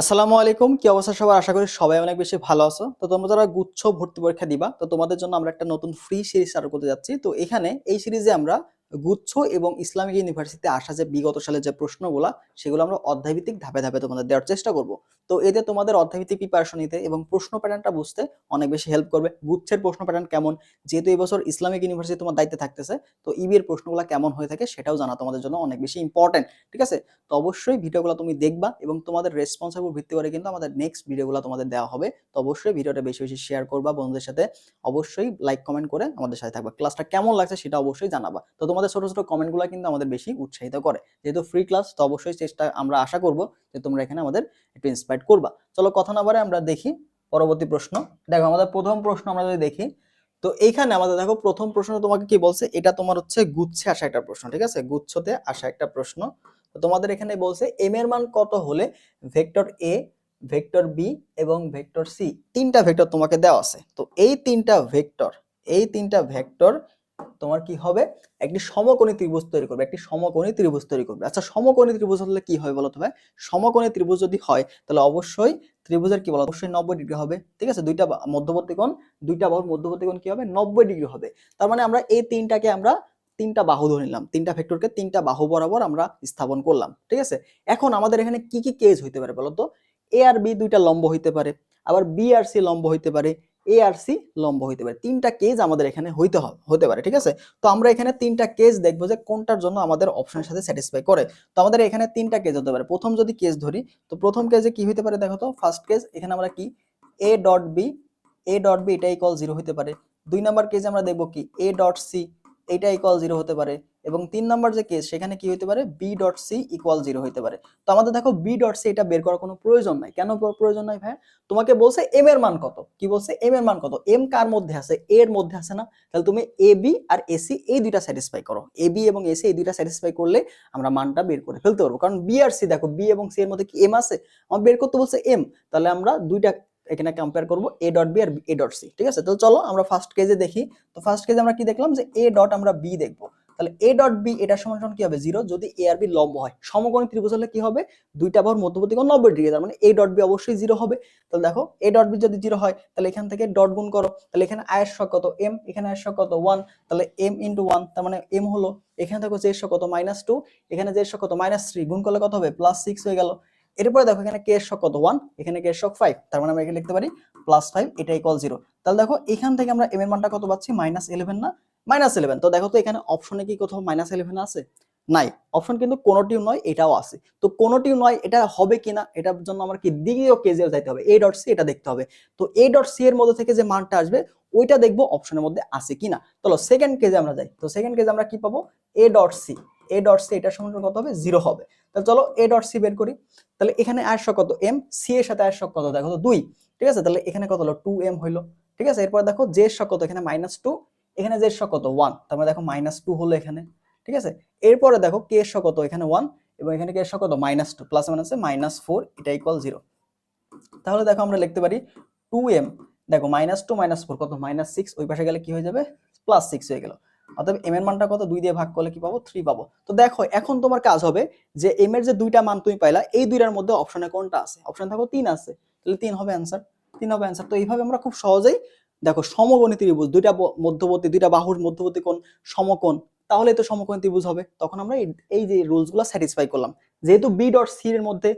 আসসালামু আলাইকুম, কি অবস্থা সবার? আশা করি সবাই অনেক বেশি ভালো আছো। তো তোমরা যারা গুচ্ছ ভর্তি পরীক্ষা দিবা, তো তোমাদের জন্য আমরা একটা নতুন ফ্রি সিরিজ চালু করতে যাচ্ছি। তো এখানে এই সিরিজে আমরা গুচ্ছ এবং ইসলামিক ইউনিভার্সিটিতে আসা যে বিগত সালে যে প্রশ্নগুলা, সেগুলো আমরা অধ্যায়ভিত্তিক ধাপে ধাপে তোমাদের দেওয়ার চেষ্টা করব। তো এতে তোমাদের অধ্যায়ভিত্তিক প্রিপারেশন নিতে এবং প্রশ্ন প্যাটার্নটা বুঝতে অনেক বেশি হেল্প করবে। গুচ্ছের প্রশ্ন প্যাটার্ন কেমন? যেহেতু এবছর ইসলামিক ইউনিভার্সিটি তোমার দায়িত্বে থাকতেছে, তো ইবি এর প্রশ্নগুলো কেমন হয়ে থাকে সেটাও জানা তোমাদের জন্য অনেক বেশি ইম্পর্টেন্ট ঠিক আছে? তো অবশ্যই ভিডিওগুলো তুমি দেখবা এবং তোমাদের রেসপন্সের উপর ভিত্তি করে কিন্তু আমাদের নেক্সট ভিডিওগুলো তোমাদের দেওয়া হবে। তো অবশ্যই ভিডিওটা বেশি বেশি শেয়ার করবা বন্ধুদের সাথে। অবশ্যই লাইক কমেন্ট করে আমাদের সাথে থাকবা। ক্লাসটা কেমন লাগছে সেটা অবশ্যই জানাবা। তো তোমাদের ছোট ছোট কমেন্টগুলো কিন্তু আমাদের বেশি উৎসাহিত করে। যেহেতু ফ্রি ক্লাস তো অবশ্যই চেষ্টা আমরা আশা করব যে তোমরা এখানে আমাদের একটু ইন্সপায়ার করবা। চলো কথা না বারে আমরা দেখি পরবর্তী প্রশ্ন। দেখো, আমাদের প্রথম প্রশ্ন আমরা যদি দেখি, তো এইখানে আমাদের দেখো প্রথম প্রশ্ন তোমাকে কি বলছে? এটা তোমার হচ্ছে গুচ্ছে আসা একটা প্রশ্ন, ঠিক আছে? গুচ্ছতে আসা একটা প্রশ্ন। তো তোমাদের এখানে বলছে এম এর মান কত হলে ভেক্টর এ ভেক্টর বি এবং ভেক্টর সি তিনটা ভেক্টর তোমাকে দেওয়া আছে। তো এই তিনটা ভেক্টর, এই তিনটা ভেক্টর তোমার কি হবে? একটি সমকোণী ত্রিভুজ তৈরি করবে, একটি সমকোণী ত্রিভুজ তৈরি করবে। আচ্ছা সমকোণী ত্রিভুজ হলে কি হয় বলো তো ভাই? সমকোণী ত্রিভুজ যদি হয়, তাহলে অবশ্যই ত্রিভুজের কি বলো অবশ্যই নব্বই ডিগ্রি হবে, ঠিক আছে? দুইটা মধ্যবর্তী কোণ দুইটা বাহুর মধ্যবর্তী কোণ কি হবে? নব্বই ডিগ্রি হবে। তার মানে আমরা এই তিনটাকে আমরা তিনটা বাহু ধরে নিলাম। তিনটা ভেক্টরকে তিনটা বাহু বরাবর আমরা স্থাপন করলাম, ঠিক আছে? এখন আমাদের এখানে কি কি কেজ হইতে পারে বলো তো এ আর বি দুইটা লম্ব হইতে পারে, আবার বি আর সি লম্ব হইতে পারে। এ আর সি লম্ব হইতে পারে। তিনটা কেজ আমাদের এখানে হইতে হবে হতে পারে, ঠিক আছে? তো আমরা এখানে তিনটা কেজ দেখব যে কোনটার জন্য আমাদের অপশনের সাথে স্যাটিসফাই করে। তো আমাদের এখানে তিনটা কেজ হতে পারে। প্রথম যদি কেজ ধরি, তো প্রথম কেজে কি হইতে পারে দেখো তো? ফার্স্ট কেজ এখানে আমরা কি? A dot B A dot B এটা ইকুয়াল জিরো হতে পারে। দুই নাম্বার কেজে আমরা দেখব কি? এ ডট সি এটা ইকুয়াল জিরো হতে পারে। এবং তিন নাম্বার যে কেস সেখানে কি হতে পারে? B dot C equal zero হতে পারে। তো আমাদের দেখো বি ডট সি এটা বের করার কোনো প্রয়োজন নাই। কেন প্রয়োজন নাই ভাই তোমাকে বলছে এম এর মান কত? কি বলছে? এম এর মান কত? এম কার মধ্যে আছে? এ এর মধ্যে আছে না? তাহলে তুমি এ বি আর এসি এই দুইটা স্যাটিসফাই করো। এ বি এবং এসি এই দুইটা স্যাটিসফাই করলে আমরা মানটা বের করে ফেলতে পারব। কারণ বি আর সি দেখো বি এবং সি এর মধ্যে কি এম আছে? আমার বের করতে বলছে এম তাহলে আমরা দুইটা এখানে কম্পেয়ার করব এ ডট বি আর এ ডট সি ঠিক আছে? তো চলো আমরা ফার্স্ট কেজে দেখি। তো ফার্স্ট কেজে আমরা কি দেখলাম? যে এ ডট আমরা বি দেখব। তাহলে এ ডট বি এটা সমান কি হবে? জিরো যদি এ আর বি লম্ব হয়। সমকোণী ত্রিভুজ হলে কি হবে? দুইটা বাহুর মধ্যবর্তী কোণ নব্বই ডিগ্রি। তার মানে এ ডট বি অবশ্যই জিরো হবে। তাহলে দেখো এ ডট বি যদি জিরো হয়, তাহলে এখান থেকে ডট গুণ করো। তাহলে এখানে আয়ের শক কত? এম এখানে আয়ের শক কত? ওয়ান তাহলে এম ইন্টু ওয়ান তার মানে এম হলো, এখানে দেখো জের শক কত? মাইনাস টু এখানে জের শক কত? মাইনাস থ্রি গুণ করলে কত হবে? প্লাস সিক্স হয়ে গেল। এরপরে দেখো, এখানে কে শক কত? ওয়ান এখানে কে শক ফাইভ তার মানে আমরা এখানে লিখতে পারি প্লাস ফাইভ এটা ইকুয়াল জিরো তাহলে দেখো, এখান থেকে আমরা এম এর মানটা কত পাচ্ছি? মাইনাস ইলেভেন না? মাইনাস ইলেভেন তো দেখো তো এখানে অপশনে কি কোথাও মাইনাস ইলেভেন আছে? নাই। অপশন কিন্তু কোনোটিও নয়, এটাও আছে। তো কোনোটিও নয়, এটা হবে কিনা, এটার জন্য আমার কি দ্বিতীয় কেজে যাইতে হবে। এ ডট সি এটা দেখতে হবে। তো এ ডট সি এর মধ্যে থেকে যে মানটা আসবে, ওইটা দেখব অপশনের মধ্যে আছে কিনা। চলো সেকেন্ড কেজে আমরা যাই। তো সেকেন্ড কেজে আমরা কি পাবো? A dot C A dot C এটার সমান কত হবে? জিরো হবে। তাহলে চলো এ ডট সি বের করি। তাহলে এখানে শক কত? এম সি এর সাথে শক কত? দেখো তো দুই। ঠিক আছে? তাহলে এখানে কত হলো? টু এম হইল। ঠিক আছে? এরপর দেখো জে শক কত? এখানে মাইনাস টু এখানে জে এর কত ওয়ান তার মানে দেখো মাইনাস টু হলো এখানে, ঠিক আছে? এরপরে দেখো কে এর কত এখানে ওয়ান এবং এখানে কে এর কত মাইনাস টু প্লাস মাইনাসে মাইনাস ফোর এটা ইকুয়াল জিরো তাহলে দেখো আমরা লিখতে পারি টু এম দেখো মাইনাস টু মাইনাস ফোর কত? মাইনাস সিক্স ওই পাশে গেলে কি হয়ে যাবে? প্লাস সিক্স হয়ে গেল। অর্থাৎ এম এর মানটা কত? দুই দিয়ে ভাগ করলে কি পাবো? থ্রি পাবো। তো দেখো, এখন তোমার কাজ হবে যে এম এর যে দুইটা মান তুমি পাইলা, এই দুইটার মধ্যে অপশনে কোনটা আছে? অপশন থাকো তিন আছে। তাহলে তিন হবে অ্যান্সার তিন হবে অ্যান্সার তো এইভাবে আমরা খুব সহজেই দেখো সমকোণী ত্রিভুজ, দুইটা মধ্যবর্তী, দুইটা বাহুর মধ্যবর্তী কোণ সমকোণ তাহলে তো সমকোণী ত্রিভুজ হবে। তখন আমরা এই- যে রুলসগুলো স্যাটিসফাই করলাম। যেহেতু বি ডট সি এর মধ্যে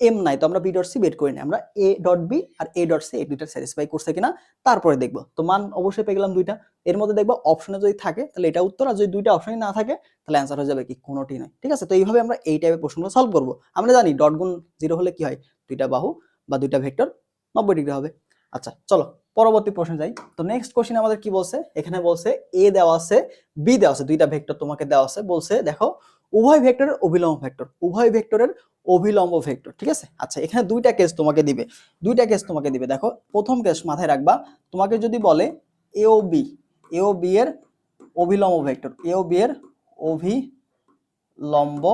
এম নাই, তো আমরা বি ডট সি বের করি না। আমরা এ ডট বি আর এ ডট সি এই দুইটা স্যাটিসফাই করছে কিনা, তারপরে দেখব। তো মান অবশ্যই পেয়ে গেলাম দুইটা। এর মধ্যে দেখব অপশনে যদি থাকে, তাহলে এটা উত্তর। আর যদি দুইটা অপশনই না থাকে, তাহলে অ্যান্সার হয়ে যাবে কি, কোনোটি নয়। ঠিক আছে? তো এইভাবে আমরা এই টাইপের প্রশ্নগুলো সলভ করব। আমরা জানি ডট গুণ জিরো হলে কি হয়? দুইটা বাহু বা দুইটা ভেক্টর নব্বই ডিগ্রি হবে। আচ্ছা চলো। পরবর্তী প্রশ্নে যাই। তো নেক্সট কোশ্চেন আমাদের কি বলছে? এখানে বলছে এ দেওয়া আছে বি দেওয়া আছে, দুইটা ভেক্টর তোমাকে দেওয়া আছে। বলছে, দেখো, উভয় ভেক্টরের অভিলম্ব ভেক্টর উভয় ভেক্টরের অভিলম্ব ভেক্টর ঠিক আছে? আচ্ছা এখানে দুইটা কেস তোমাকে দিবে, দুইটা কেস তোমাকে দিবে। দেখো, প্রথম কেস মাথায় রাখবা, তোমাকে যদি বলে এ ও বি এ ও বি এর অভিলম্ব ভেক্টর এ ও বি এর অভিলম্ব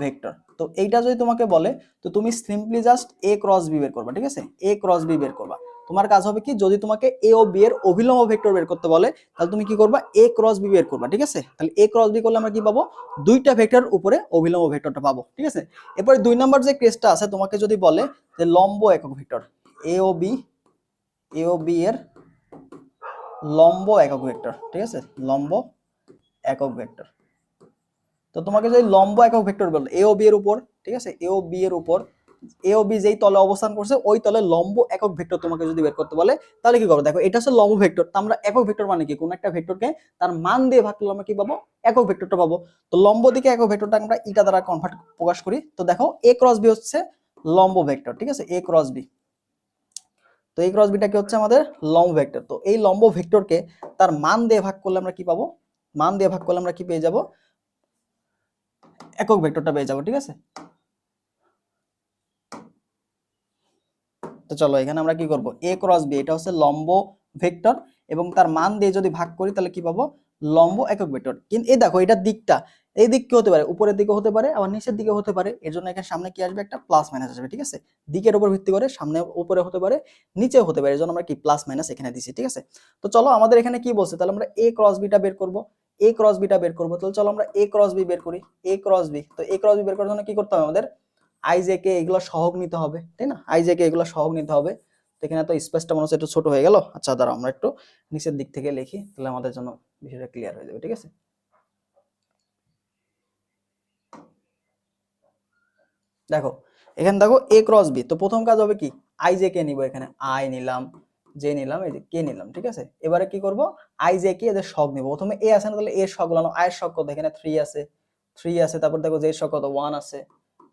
ভেক্টর তো এইটা যদি তোমাকে বলে, তো তুমি simply just A cross B বের করবা, ঠিক আছে? এ ক্রস বি বের করবা। তোমার কাজ হবে কি, যদি তোমাকে এ ও বি এর অভিলম্ব ভেক্টর বের করতে বলে, তাহলে তুমি কি করবা? এ ক্রস বি বের করবা, ঠিক আছে? তাহলে এ ক্রস বি করলে আমরা কি পাবো? দুইটা ভেক্টর উপরে অভিলম্ব ভেক্টরটা পাবো, ঠিক আছে? এরপরে দুই নাম্বার যে কেসটা আছে, তোমাকে যদি বলে যে লম্ব একক ভেক্টর এ ও বি এ ও বি এর লম্ব একক ভেক্টর ঠিক আছে? লম্ব একক ভেক্টর তো তোমাকে যদি লম্ব একক ভেক্টর বলে এ ও বি এর উপর, ঠিক আছে? এ ও বি এর উপর এ ও বি যেই তলে অবস্থান করছে, ওই তলে লম্ব একক ভেক্টর তোমাকে যদি বের করতে বলে, তাহলে কি করব দেখো, এটা হচ্ছে লম্ব ভেক্টর। তো আমরা একক ভেক্টর মানে কি? কোন একটা ভেক্টরকে তার মান দিয়ে ভাগ করলে আমরা কি পাবো? একক ভেক্টরটা পাবো। তো লম্ব দিকে একক ভেক্টরটা আমরা ইটা দ্বারা কনভার্ট প্রকাশ করি। তো দেখো, এ ক্রস বি হচ্ছে লম্ব ভেক্টর, ঠিক আছে? এ ক্রস বি তো এই ক্রস বিটা কি হচ্ছে আমাদের? লম্ব ভেক্টর। তো এই লম্ব ভেক্টরকে তার মান দিয়ে ভাগ করলে আমরা কি পাবো? মান দিয়ে ভাগ করলে আমরা কি পেয়ে যাব? একক ভেক্টরটা পেয়ে যাব, ঠিক আছে? তো চলো এখানে আমরা কি করব? এ ক্রস বি এটা হচ্ছে লম্ব ভেক্টর এবং তার মান দিয়ে যদি ভাগ করি তাহলে কি পাবো? লম্ব একক ভেক্টর। কিন্তু এই দেখো দিকটা। এই দিক কি হতে পারে? উপরের দিকে হতে পারে, আবার নিচের দিকে হতে পারে। এর জন্য এখানে সামনে কি আসবে? একটা প্লাস মাইনাস আসবে, ঠিক আছে? দিকের উপর ভিত্তি করে সামনে উপরে হতে পারে, নিচেও হতে পারে। এর জন্য আমরা কি প্লাস মাইনাস এখানে দিছি, ঠিক আছে? তো চলো আমাদের এখানে কি বলছে? তাহলে আমরা এ ক্রস বিটা বের করব। এ ক্রস বিটা বের করব। তাহলে চলো আমরা এ ক্রস বি বের করি। এ ক্রস বি তো এ ক্রস বি বের করার জন্য কি করতে হবে আমাদের? আই জে কে এগুলো সহগ নিতে হবে, তাই না? আই জে কে এগুলো সহগ নিতে হবে। তো এখানে তো স্পেসটা মনে হচ্ছে একটু ছোট হয়ে গেল। আচ্ছা দাঁড়াও, আমরা একটু নিচের দিক থেকে লিখি, তাহলে আমাদের জন্য বিষয়টা ক্লিয়ার হয়ে যাবে, ঠিক আছে? দেখো, এখানে দেখো এ ক্রস বি তো প্রথম কাজ হবে কি? আই জে কে নিব এখানে আই নিলাম জে নিলাম, এই যে কে নিলাম, ঠিক আছে? এবারে কি করব? আই জে কে এদের শখ নিব। প্রথমে এ আছে না, তাহলে এর শখগুলো আয়ের শখ কত? এখানে থ্রি আছে থ্রি আছে, তারপর দেখো জে শখ কত? ওয়ান আছে।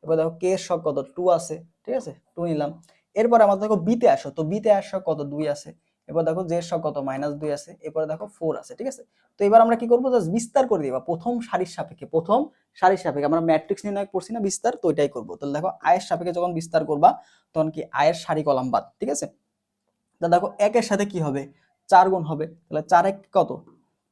এবার দেখো কে এর শখ কত? টু আছে, ঠিক আছে? টু নিলাম। এরপর আমাদের দেখো বিতে আসো, তো বিতে শখ কত? দুই আছে। এবার দেখো জে শখ কত? মাইনাস দুই আছে। এরপরে দেখো ফোর আছে, ঠিক আছে? তো এবার আমরা কি করব? জাস্ট বিস্তার করে দিবা প্রথম সারির সাপেক্ষে, প্রথম সারির সাপেক্ষে। আমরা ম্যাট্রিক্স নির্ণয় করছি না, বিস্তার, তো ওইটাই করব। তাহলে দেখো আয়ের সাপেক্ষে যখন বিস্তার করবা, তখন কি আয়ের সারি কলাম বাদ, ঠিক আছে? তা দেখো একের সাথে কি হবে? চার গুণ হবে। তাহলে চার এক কত?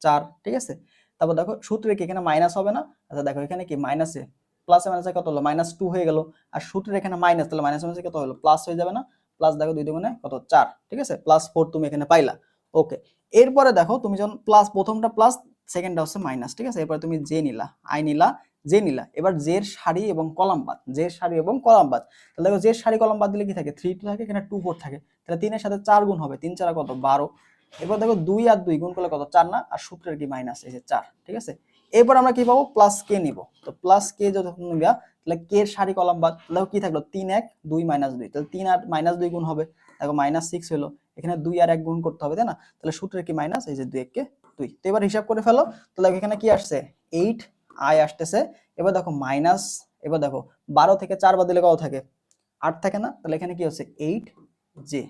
চার, ঠিক আছে? তারপর দেখো সূত্রে কি এখানে মাইনাস হবে না? আচ্ছা দেখো এখানে কি? মাইনাসে প্লাসে মাইনাসে কত হলো? মাইনাস টু হয়ে গেল। আর সূত্রের এখানে মাইনাস তাহলে মাইনাস মাইনাসে কত হলো? প্লাস হয়ে যাবে না? প্লাস দেখো দুই দুগুণে কত? চার, ঠিক আছে? প্লাস ফোর তুমি এখানে পাইলা। ওকে এরপরে দেখো তুমি যখন প্লাস প্রথমটা প্লাস সেকেন্ডটা হচ্ছে মাইনাস ঠিক আছে? এরপরে তুমি জে নিলা আই নিলা জে নিলা। এবার জের সারি এবং কলাম বাদ জের সারি এবং কলাম বাদ। তাহলে দেখো জের সারি কলাম বাদ দিলে কি থাকে? থ্রি টু থাকে, এখানে টু ফোর থাকে। তাহলে তিনের সাথে চার গুণ হবে, তিন চারা কত? বারো। এবার দেখো দুই আর দুই গুণ করলে কত? চার না? আর সূত্রের কি মাইনাস এই যে চার, ঠিক আছে? এরপর আমরা কি পাবো? প্লাস কে নিব। তো প্লাস কে যখন নিবা, তাহলে কে এর সারি কলাম বাদ তাহলে কি থাকল? তিন এক দুই মাইনাস দুই। তাহলে তিন আর মাইনাস দুই গুণ হবে। দেখো মাইনাস সিক্স হলো। এখানে দুই আর এক গুণ করতে হবে, তাই না? তাহলে সূত্রের কি মাইনাস এই যে দুই এককে দুই। তো এবার হিসাব করে ফেলো। তাহলে এখানে কি আসছে? এইট আই আসতেছে। এবার দেখো মাইনাস এবার দেখো বারো থেকে চার বাদ দিলে কত থাকে? আট থাকে না? তাহলে এখানে কি হচ্ছে? এইট জে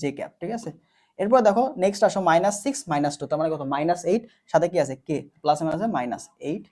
জে ক্যাপ ঠিক আছে? এরপর দেখো নেক্সট আসো মাইনাস সিক্স মাইনাস টু তার মানে কত? মাইনাস এইট সাথে কি আছে? কে প্লাস মাইনাসে মাইনাস এইট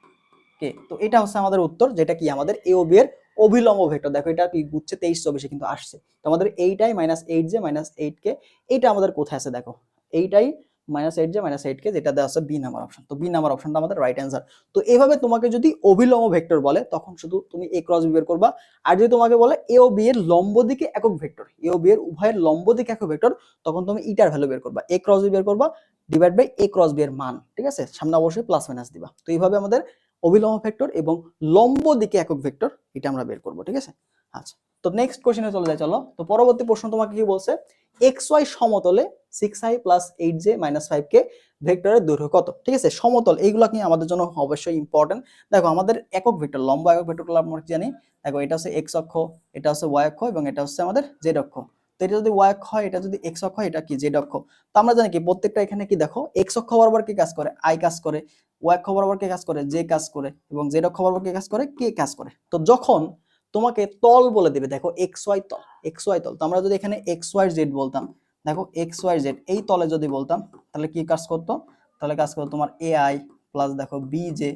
কে তো এটা হচ্ছে আমাদের উত্তর, যেটা কি? আমাদের এ ও বি এর অভিলম্ব ভেক্টর দেখো এটা কি গুচ্ছে তেইশ চব্বিশে কিন্তু আসছে। তো আমাদের এইটাই minus eight j minus eight k এইটা আমাদের কোথায় আছে? দেখো এইটাই minus eight j minus eight k যেটা দেওয়া আছে বি নাম্বার অপশন তো বি নাম্বার অপশনটা আমাদের রাইট অ্যান্সার তো এইভাবে তোমাকে যদি অভিলম্ব ভেক্টর বলে, তখন শুধু তুমি এ ক্রস বি বের করবা। আর যদি তোমাকে বলে এ ও বি এর লম্ব দিকে একক ভেক্টর এ ও বি এর উভয়ের লম্ব দিকে একক ভেক্টর তখন তুমি ইটার ভ্যালু বের করবা। এ ক্রস বি বের করবা divide by A cross B এর মান, ঠিক আছে? সামনে অবশ্যই প্লাস মাইনাস দিবা। তো এইভাবে আমাদের অভিলম্ব ভেক্টর এবং লম্ব দিকে একক ভেক্টর এটা আমরা বের করব, ঠিক আছে? আচ্ছা তো নেক্সট কোশ্চেনে চলে যায় চলো। তো পরবর্তী প্রশ্ন তোমাকে কি বলছে? এক্স ওয়াই সমতলে six i plus eight j minus five k ভেক্টরের দৈর্ঘ্য কত? ঠিক আছে, সমতল, এইগুলো কি আমাদের জন্য অবশ্যই ইম্পর্টেন্ট দেখো, আমাদের একক ভেক্টর, লম্ব একক ভেক্টরগুলো আমরা জানি। দেখো, এটা হচ্ছে এক্স অক্ষ, এটা হচ্ছে ওয়াই অক্ষ এবং এটা হচ্ছে আমাদের জেড অক্ষ। তো এটা যদি ওয়াই অক্ষ হয়, এটা যদি এক্স অক্ষ হয়, এটা কি জেড অক্ষ? তো আমরা জানি কি, প্রত্যেকটা এখানে কি দেখো এক্স অক্ষ বরাবর কি কাজ করে? আই কাজ করে ওয়াই অক্ষ বরাবর কে কাজ করে? জে কাজ করে এবং জেড অক্ষ বরাবর কে কাজ করে? কে কাজ করে। তো যখন তোমাকে তল বলে দিবে, দেখো এক্স ওয়াই তল এক্স ওয়াই তল। তো আমরা যদি এখানে এক্স ওয়াই জেড বলতাম, দেখো এক্স ওয়াই জেড এই তলে যদি বলতাম, তাহলে কি কাজ করতো? তাহলে কাজ করতো তোমার এ আই প্লাস দেখো বি জে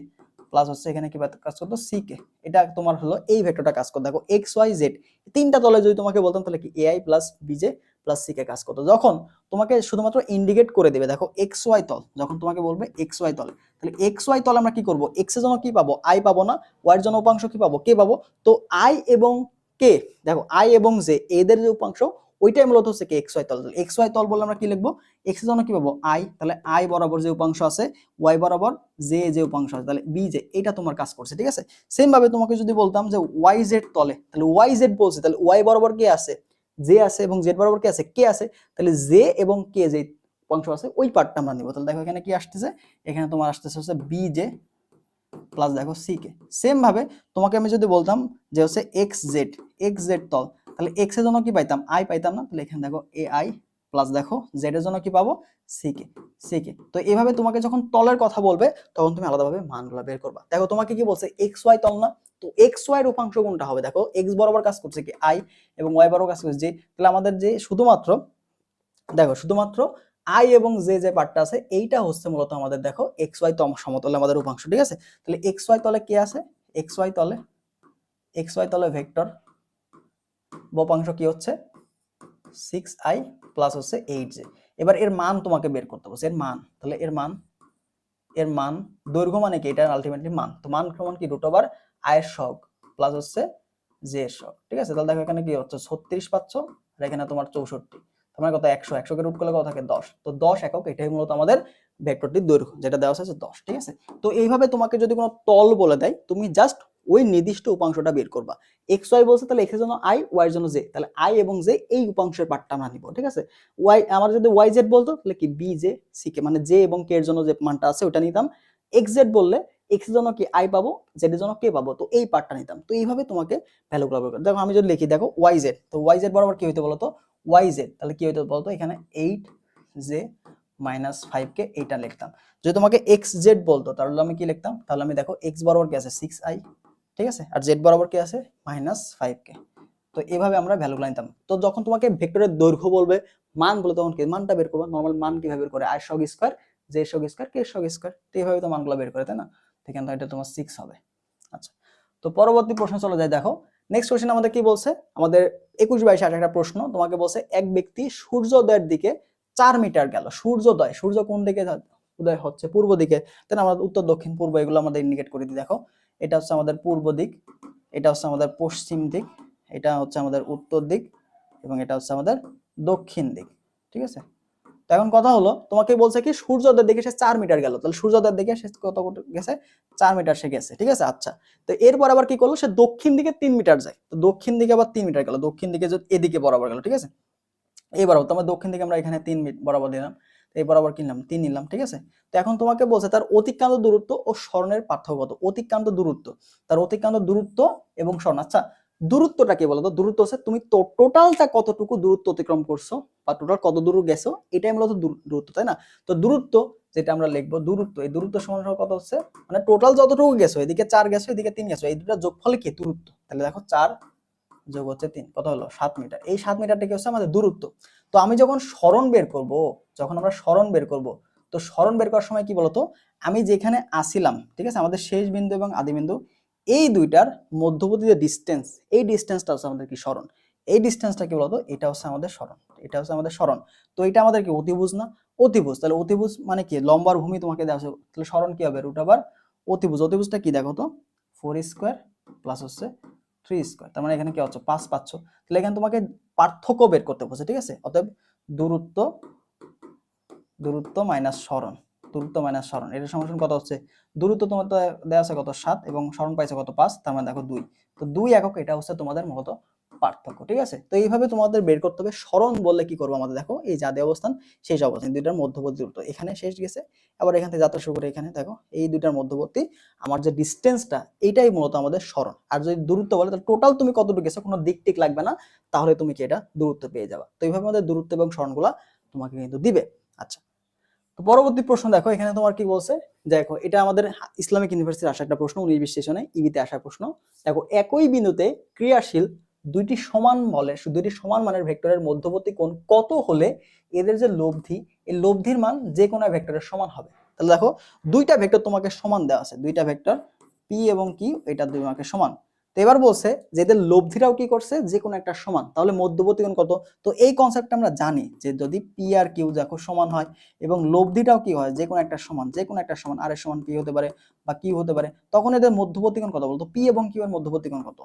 প্লাস হচ্ছে এখানে কি কাজ করতো? সি কে এটা তোমার হলো এই ভেক্টরটা কাজ করতো। দেখো এক্স ওয়াই জেড তিনটা তলে যদি তোমাকে বলতাম, তাহলে কি A i plus B j plus C k কাজ করতো। যখন তোমাকে শুধুমাত্র ইন্ডিকেট করে দেবে, দেখো এক্স ওয়াই তল, যখন তোমাকে বলবে এক্স ওয়াই তল, তাহলে এক্স ওয়াই তল আমরা কি করব? এক্সের জন্য কি পাবো? আই পাবো না ওয়াই এর জন্য উপাংশ কি পাবো? কে পাবো? তো আই এবং কে দেখো আই এবং জে এদের যে উপাংশ, ওইটাই মূলত হচ্ছে কি এক্স ওয়াই তল। এক্স ওয়াই তল বলে আমরা কি লিখব? এক্সের জন্য কি পাবো? আই তাহলে আই বরাবর যে উপাংশ আছে ওয়াই বরাবর জে যে উপাংশ আছে, তাহলে বি জে এটা তোমার কাজ করছে, ঠিক আছে? সেম ভাবে তোমাকে যদি বলতাম যে ওয়াই জেড তলে, তাহলে ওয়াই জেড বলছে, তাহলে ওয়াই বরাবর কে আছে? জে আছে এবং জেড বরাবর কে আছে কে আছে, তাহলে জে এবং কে যে অংশ আছে, ওই পার্টটা আমরা নিব। তাহলে দেখো এখানে কি আসতেছে? এখানে তোমার আসতেছে হচ্ছে বি জে প্লাস দেখো সি কে সেম ভাবে তোমাকে আমি যদি বলতাম যে হচ্ছে এক্স জেড এক্স জেড তল, তাহলে এক্সের জন্য কি পাইতাম? আই পাইতাম না। তাহলে এখানে দেখো এ আই প্লাস দেখো জেড এর জন্য কি পাবো? সি কে সি কে তো এভাবে তোমাকে যখন তলের কথা বলবে, তখন তুমি আলাদাভাবে মানগুলো বের করবা। দেখো, তোমাকে কি বলছে? এক্স ওয়াই তল না। তো এক্স ওয়াই এর উপাংশ কোনটা হবে? দেখো এক্স বরাবর কাজ করছে কি? আই এবং ওয়াই বরাবর কাজ করছে যে তাহলে আমাদের যে শুধুমাত্র, দেখো, শুধুমাত্র আই এবং জে যে পার্টটা আছে, এইটা হচ্ছে মূলত আমাদের, দেখো এক্স ওয়াই তম সমতলে আমাদের উপাংশ, ঠিক আছে? তাহলে এক্স ওয়াই তলে কে আছে? এক্স ওয়াই তলে এক্স ওয়াই তলে ভেক্টর। বপাংশ কি হচ্ছে? সিক্স আই প্লাস হচ্ছে এইট জে এবার এর মান তোমাকে বের করতে বলছে, এর মান, তাহলে এর মান এর মান, দৈর্ঘ্য মানে কি? এটা আলটিমেটলি মান। তো মান সমান কি? রুট ওভার আয়ের সহগ প্লাস হচ্ছে জে এর সহগ, ঠিক আছে? তাহলে দেখো এখানে কি হচ্ছে? ছত্রিশ পাচ্ছ, আর এখানে তোমার চৌষট্টি। তোমার কত? একশো। একশোকে রুট করলে কত থাকে? দশ। তো দশ একক, এটাই মূলত আমাদের ভেক্টরটির দৈর্ঘ্য, যেটা দেওয়া আছে দশ, ঠিক আছে? তো এইভাবে তোমাকে যদি কোনো তল বলে দেয়, তুমি জাস্ট ওই নির্দিষ্ট উপাংশটা বের করবা। এক্স ওয়াই বলছে তাহলে এক্সের জন্য আই ওয়াই জন্য জে তাহলে আই এবং জে এই উপাংশের পার্টটা আমরা নিব, ঠিক আছে? ওয়াই আমার যদি ওয়াই জেড বলতো, তাহলে কি বি জে সি কে মানে জে এবং কে এর জন্য যে মানটা আছে ওটা নিতাম। এক্স জেড বললে এক্স জন্য কি আই পাবো জেড এর জন্য কে পাবো, তো এই পার্টটা নিতাম। তো এইভাবে তোমাকে ভ্যালুগুলো বের দেখো আমি যদি লিখি, দেখো ওয়াই জেড তো ওয়াই জেড বরাবর কি হইতে বলতো? ওয়াই জেড তাহলে কি হইতে বলতো? এখানে eight j minus five k এইটা লিখতাম। যদি তোমাকে এক্স জেড বলতো, তাহলে আমি কি লিখতাম? তাহলে আমি দেখো এক্স বরাবর কি আছে? সিক্স আই ঠিক আছে? আর জেড বরাবর কি আছে? মাইনাস ফাইভ কে তো এভাবে আমরা ভ্যালুগুলো নিতাম তো যখন তোমাকে ভেক্টরের দৈর্ঘ্য বলবে, মান বলে তখন কি? মানটা বের করবে। নর্মাল মান কীভাবে বের করে? আই সগ স্কোয়ার জে সগ স্কোয়ার কে সগ স্কোয়ার তো এইভাবে তো মানগুলো বের করে, তাই না? এখানে এটা তোমার সিক্স হবে। আচ্ছা। তো পরবর্তী প্রশ্ন চলে যায়। দেখো নেক্সট কোশ্চেন আমাদের কি বলছে? আমাদের একুশ বাইশ আট একটা প্রশ্ন। তোমাকে বলছে, এক ব্যক্তি সূর্যোদয়ের দিকে চার মিটার গেল। সূর্যোদয়, সূর্য কোন দিকে? উদয় হচ্ছে পূর্ব দিকে। তাই না আমরা উত্তর, দক্ষিণ, পূর্ব এগুলো আমাদের ইন্ডিকেট করে দিই। দেখো এটা হচ্ছে আমাদের পূর্ব দিক, এটা হচ্ছে আমাদের পশ্চিম দিক, এটা হচ্ছে আমাদের উত্তর দিক এবং এটা হচ্ছে আমাদের দক্ষিণ দিক, ঠিক আছে? তো এখন কথা হলো, তোমাকে বলছে কি, সূর্যোদয়ের দিকে সে চার মিটার গেল, তাহলে সূর্যোদয়ের দিকে সে কত গেছে? চার মিটার সে গেছে, ঠিক আছে? আচ্ছা তো এরপর আবার কি করল? সে দক্ষিণ দিকে তিন মিটার যায়, তো দক্ষিণ দিকে আবার তিন মিটার গেল, দক্ষিণ দিকে এদিকে বরাবর গেল, ঠিক আছে? এই বরাবর তোমার দক্ষিণ দিকে আমরা এখানে তিন মিট বরাবর দিলাম এই বরাবর কিনলাম, তিন নিলাম, ঠিক আছে? তো এখন তোমাকে বলছে তার অতিক্রান্ত দূরত্ব ও স্বর্ণের পার্থক্য কত অতিক্রান্ত দূরত্ব, তার অতিক্রান্ত দূরত্ব এবং স্মরণ আচ্ছা দূরত্বটা কি বলতো? দূরত্ব হচ্ছে তুমি টোটালটা কতটুকু দূরত্ব অতিক্রম করছ বা টোটাল কত দূর গেছো, এটাই মূলত দূরত্ব, তাই না? তো দূরত্ব যেটা আমরা লিখব, দূরত্ব, এই দূরত্ব সমান সমান কত হচ্ছে? মানে টোটাল যতটুকু গেছো, এদিকে চার গেছো, এদিকে তিন গেছো, এই দুটা যোগফলে কি? দূরত্ব। তাহলে দেখো চার যোগ হচ্ছে তিন, কত হলো? সাত মিটার। এই সাত মিটারটা কি হচ্ছে? আমাদের দূরত্ব। তো আমি যখন স্মরণ বের করব, যখন আমরা স্মরণ বের করব, তো স্মরণ বের করার সময় কি বলতো? আমি যেখানে আসিলাম, ঠিক আছে? আমাদের শেষ বিন্দু এবং আদি বিন্দু, এই দুইটার মধ্যবর্তী যে ডিস্টেন্স এই ডিস্টেন্সটা হচ্ছে আমাদের কি স্মরণ? এই ডিস্টেন্সটা কি বলতো? এটা হচ্ছে আমাদের স্মরণ, এটা হচ্ছে আমাদের স্মরণ। তো এটা আমাদের কি? অতিভুজ না? অতিভুজ। তাহলে অতিভুজ মানে কি? লম্বার ভূমি তোমাকে দেওয়া আছে। তাহলে স্মরণ কি হবে? রুট আবার অতিভুজ। অতিভুজটা কি দেখো তো? ফোর স্কোয়ার প্লাস হচ্ছে থ্রি স্কোয়ার তার মানে এখানে কি হচ্ছে পাঁচ পাচ্ছ। তাহলে এখানে তোমাকে পার্থক্য বের করতে বলছে ঠিক আছে? অতএব দূরত্ব দূরত্ব মাইনাস স্মরণ, দূরত্ব মাইনাস স্মরণ। এটা সমস্যা কত হচ্ছে? দূরত্ব তোমার দেওয়া আছে কত? সাত, এবং স্মরণ পাইছে কত? পাঁচ, তার মানে দেখো দুই। তো দুই একক, এটা হচ্ছে তোমাদের মূলত পার্থক্য, ঠিক আছে? তো এইভাবে তোমাদের বের করতে হবে। স্মরণ বললে কি করব আমাদের? দেখো, এই যাদের অবস্থান শেষ অবস্থান দুইটার মধ্যবর্তী দূরত্ব। এখানে শেষ গেছে। আবার এখান থেকে যাত্রা শুরু করে এখানে, দেখো, এই দুইটার মধ্যবর্তী। আমার যে ডিস্টেন্সটা এইটাই মূলত আমাদের স্মরণ আর যদি দূরত্ব বলে, তাহলে টোটাল তুমি কতটুকু গেছো, কোনো দিক টিক লাগবে না, তাহলে তুমি কি এটা দূরত্ব পেয়ে যাবা। তো এইভাবে আমাদের দূরত্ব এবং স্মরণগুলা তোমাকে কিন্তু দিবে। আচ্ছা তো পরবর্তী প্রশ্ন দেখো, এখানে তোমার কি বলছে? দেখো, এটা আমাদের ইসলামিক ইউনিভার্সিটির আসা একটা প্রশ্ন, উনিশ সেশনে ইবিতে আসা প্রশ্ন। দেখো, একই বিন্দুতে ক্রিয়াশীল দুইটি সমান বলে দুইটি সমান মানের ভেক্টরের মধ্যবর্তী কোণ কত হলে এদের যে লব্ধি, এই লব্ধির মান যে কোনো ভেক্টরের সমান হবে। তাহলে দেখো, দুইটা ভেক্টর তোমাকে সমান দেওয়া আছে। দুইটা ভেক্টর পি এবং কি এটা তোমাকে মাকে সমান। তো এবার বলছে যে এদের লব্ধিরাও কি করছে? যে কোনো একটা সমান। তাহলে মধ্যবর্তী কোণ কত? তো এই কনসেপ্টটা আমরা জানি যে যদি পি আর কিউ দেখো সমান হয় এবং লব্ধিটাও কি হয়? যে কোনো একটা সমান, যে কোনো একটা সমান আর এর সমান পি হতে পারে বা কিউ হতে পারে, তখন এদের মধ্যবর্তী কোণ কত বলতো? পি এবং কিউ এর মধ্যবর্তী কোণ কত?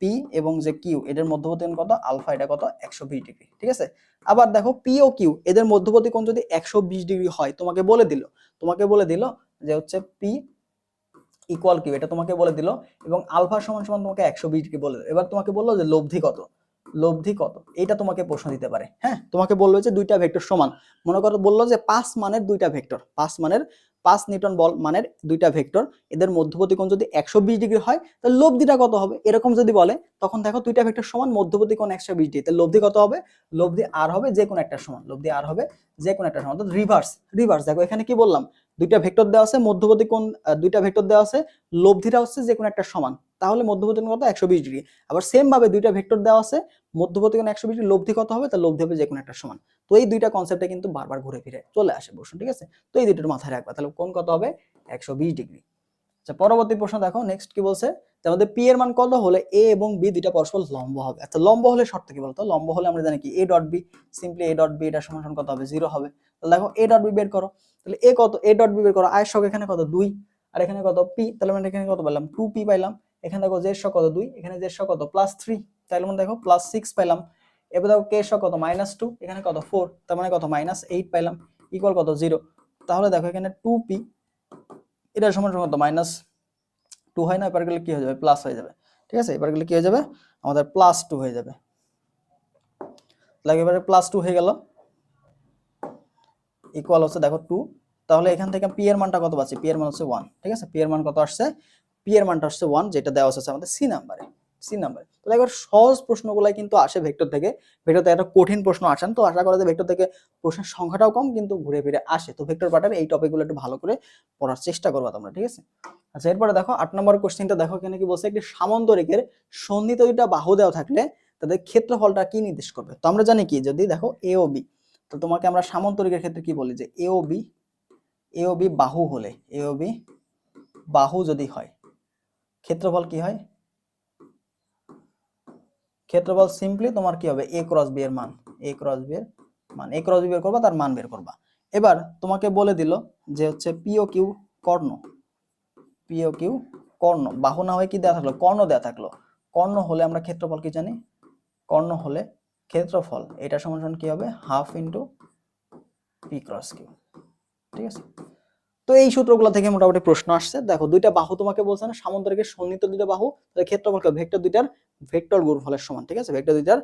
পি এবং যে কিউ এদের মধ্যবর্তী কত? আলফা এটা কত? একশো বিশ ডিগ্রি, ঠিক আছে? আবার দেখো পি ও কিউ এদের মধ্যবর্তী কোণ যদি একশো বিশ ডিগ্রি হয়, তোমাকে বলে দিল। তোমাকে বলে দিল যে হচ্ছে পি ইকুয়াল কিউ, এটা তোমাকে বলে দিল। এবং আলফা সমান সমান তোমাকে একশো বিশ কি বলে দিল। এবার তোমাকে বলল যে লব্ধি কত? লব্ধি কত? এটা তোমাকে প্রশ্ন দিতে পারে হ্যাঁ? তোমাকে বলল যে দুইটা ভেক্টর সমান। মনে করো বলল যে পাঁচ মানের দুইটা ভেক্টর, পাঁচ মানের পাঁচ নিউটন বল মানের দুইটা ভেক্টর, এদের মধ্যবর্তী কোণ যদি একশো বিশ ডিগ্রি হয়, তাহলে লব্ধিটা কত হবে? এরকম যদি বলে, তখন দেখো দুইটা ভেক্টর সমান মধ্যবর্তী কোণ একশো বিশ ডিগ্রি। তাহলে লব্ধি কত হবে? লব্ধি আর হবে যে কোনো একটা সমান। লব্ধি আর হবে যে কোনো একটা সমান। অর্থাৎ রিভার্স রিভার্স দেখো এখানে কি বললাম? দুইটা ভেক্টর দেওয়া আছে মধ্যবর্তী কোণ দুইটা ভেক্টর দেওয়া আছে, লব্ধিটা হচ্ছে যে কোনো একটা সমান। তাহলে মধ্যবর্তী কত? একশো বিশ ডিগ্রি। আবার সেম ভাবে দুইটা ভেক্টর দেওয়া আছে, মধ্যবর্তী কোণ একশো বিশ ডিগ্রি, লব্ধি কত হবে? তা লব্ধি হবে যে কোনো একটা সমান। তো এই দুইটা কনসেপ্টে কিন্তু বারবার ঘুরে ফিরে চলে আসে বসুন, ঠিক আছে? তো এই দুটোর মাথায় রাখবা। তাহলে কোণ কত হবে? একশো বিশ ডিগ্রি। আচ্ছা পরবর্তী প্রশ্ন দেখো নেক্সট কি বলছে? যে আমাদের পি এর মান কত হলে এ এবং বি দুইটা পরস্পর লম্ব হবে? আচ্ছা লম্ব হলে শর্ত কি বলতো? লম্ব হলে আমরা জানি কি? A dot B simply A dot B এটা সমান কত হবে? জিরো হবে। তাহলে দেখো এ ডট বি বের করো। তাহলে এ কত? এ ডট বি বের করো। আয়ের সঙ্গ এখানে কত? দুই। আর এখানে কত? পি তাহলে আমরা এখানে কত পেলাম টু পি পাইলাম। এখানে দেখো জেড সহ কত দুই, এখানে জেড সহ কত প্লাস থ্রি তাহলে মানে দেখো প্লাস সিক্স পাইলাম। এবার দেখো কে সহ কত? মাইনাস টু এখানে কত? ফোর তার মানে কত? মাইনাস এইট পাইলাম ইকুয়াল কত? জিরো তাহলে দেখো এখানে টু পি এটার সমান কত? মাইনাস টু হয় না, এবার গেলে কি হয়ে যাবে? প্লাস হয়ে যাবে। ঠিক আছে? এবার গেলে কি হয়ে যাবে? আমাদের প্লাস টু হয়ে যাবে। এবারে প্লাস টু হয়ে গেল। ইকুয়াল হচ্ছে দেখো টু তাহলে এখান থেকে পি এর মানটা কত পাচ্ছি? পি এর মান হচ্ছে ওয়ান ঠিক আছে? পি এর মান কত আসছে? পি এর মানটা আসছে ওয়ান যেটা দেওয়া আছে আমাদের সি নাম্বারে সি নাম্বারে তাহলে দেখো সহজ প্রশ্নগুলাই কিন্তু আসে ভেক্টর থেকে। ভেক্টর থেকে একটা কঠিন প্রশ্ন আসেন, তো আশা করা যায় ভেক্টর থেকে প্রশ্নের সংখ্যাটাও কম, কিন্তু ঘুরে ফিরে আসে। তো ভেক্টর পার্টের এই টপিকগুলো একটু ভালো করে পড়ার চেষ্টা করব তোমরা, ঠিক আছে? আচ্ছা এরপরে দেখো, আট নম্বর কোশ্চেনটা দেখো, এখানে কি বলছে, একটি সামন্তরিকের সন্নিহিত দুইটা বাহু দেওয়া থাকলে তাদের ক্ষেত্রফলটা কি নির্দেশ করবে? তো আমরা জানি কি, যদি দেখো এ ও বি তো তোমাকে আমরা সামন্তরিকের ক্ষেত্রে কি বলি যে এ ও বি এ ও বি বাহু হলে এ ও বি বাহু যদি হয় ক্ষেত্রফল কি হয়? ক্ষেত্রফল সিম্পলি তোমার কি হবে? এ ক্রস বি এর মান। এ ক্রস বি এর মান। এ ক্রস বি বের করবা, তার মান বের করবা। এবার তোমাকে বলে দিল যে হচ্ছে পিও কিউ কর্ণ। পিও কিউ কর্ণ। বাহু না হয়ে কি দেওয়া থাকল? কর্ণ দেওয়া থাকল। কর্ণ হলে আমরা ক্ষেত্রফল কি জানি? কর্ণ হলে ক্ষেত্রফল। এটা সমান কি হবে? Half into P cross Q ঠিক আছে? তো এই সূত্রগুলো থেকে মোটামুটি প্রশ্ন আসছে। দেখো, দুইটা বাহু তোমাকে বলছে না সামন্তরিকের সন্নিহিত দুইটা বাহু, তাহলে ক্ষেত্রফল কি ভেক্টর দুইটার ভেক্টর গুণফলের সমান, ঠিক আছে? ভেক্টর দুইটার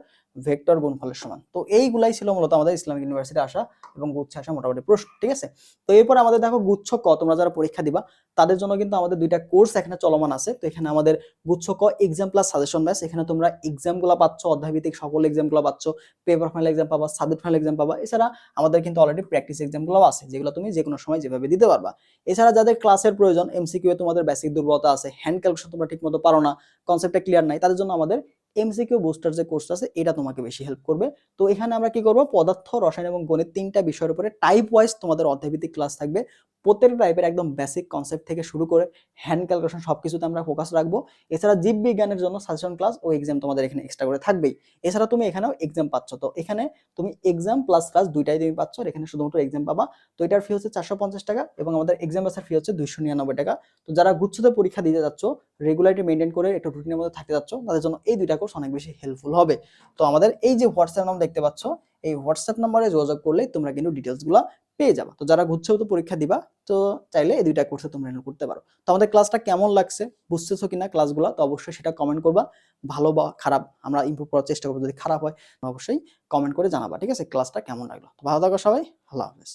ভেক্টর গুণফলের সমান। তো এইগুলাই ছিল মূলত আমাদের ইসলামিক ইউনিভার্সিটি আসা এবং গুচ্ছে আসা মোটামুটি প্রশ্ন, ঠিক আছে? তো এরপর আমাদের দেখো গুচ্ছ ক, তোমরা যারা পরীক্ষা দিবা, তাদের জন্য কিন্তু আমাদের দুইটা কোর্স এখানে চলমান আছে। তো এখানে আমাদের গুচ্ছ ক এক্সাম প্লাস সাজেশন ব্যাস এখানে তোমরা এক্সামগুলো পাচ্ছ, অধ্যায়ভিত্তিক সকল এক্সামগুলো পাচ্ছ পেপার ফাইনাল এক্সাম পাবা সাবজেক্ট ফাইনাল এক্সাম পাবা। এছাড়া আমাদের কিন্তু অলরেডি প্র্যাকটিস এক্সামগুলো আছে, যেগুলো তুমি যে কোনো সময় যেভাবে দিতে পারবা। এছাড়া যাদের ক্লাসের প্রয়োজন এমসিকিউ তোমাদের বেসিক দুর্বলতা আছে হ্যান্ড ক্যালকুলেশন তোমরা ঠিকমতো পারো না কনসেপ্টটা ক্লিয়ার নাই, তাদের জন্য আমাদের এমসিকিউ বুস্টার যে কোর্স আছে, এটা তোমাকে বেশি হেল্প করবে। তো এখানে আমরা কি করব? পদার্থ, রসায়ন এবং গণিত তিনটা বিষয়ের উপরে টাইপ ওয়াইজ তোমাদের অধ্যায়ভিত্তিক ক্লাস থাকবে। প্রত্যেকটা টাইপের একদম বেসিক কনসেপ্ট থেকে শুরু করে হ্যান্ড ক্যালকুলেশন সবকিছুতে আমরা ফোকাস রাখব। এছাড়া জীব বিজ্ঞানের জন্য সাজেশন ক্লাস ও এক্সাম তোমাদের এখানে এক্সট্রা করে থাকবেই। এছাড়া তুমি এখানেও এক্সাম পাচ্ছ। তো এখানে তুমি এক্সাম প্লাস ক্লাস দুইটাই তুমি পাচ্ছ। এখানে শুধুমাত্র এক্সাম পাবা। তো এটার ফি হচ্ছে চারশো পঞ্চাশ টাকা এবং আমাদের এক্সাম বাসের ফি হচ্ছে দুইশো নিরানব্বই টাকা। তো যারা গুচ্ছতে পরীক্ষা দিতে যাচ্ছ রেগুলারিটি মেনটেন করে একটু রুটিনের মধ্যে থাকতে যাচ্ছ, তাদের জন্য এই দুইটা কোর্স অনেক বেশি হেল্পফুল হবে। তো আমাদের এই যে হোয়াটসঅ্যাপ নাম্বার দেখতে পাচ্ছ, এই হোয়াটসঅ্যাপ নাম্বারে যোগাযোগ করলে তোমরা কিন্তু ডিটেলসগুলো পেয়ে যাবা। তো যারা গুচ্ছেও তো পরীক্ষা দিবা, তো চাইলে এই দুইটা কোর্সে তোমরা এনরোল করতে পারো। তো আমাদের ক্লাসটা কেমন লাগছে, বুঝতেছো কিনা ক্লাসগুলো তো অবশ্যই সেটা কমেন্ট করবা, ভালো বা খারাপ আমরা ইমপ্রুভ করার চেষ্টা করব, যদি খারাপ হয়, অবশ্যই কমেন্ট করে জানাবা, ঠিক আছে? ক্লাসটা কেমন লাগল? ভালো থাকো সবাই, আল্লাহ হাফেজ।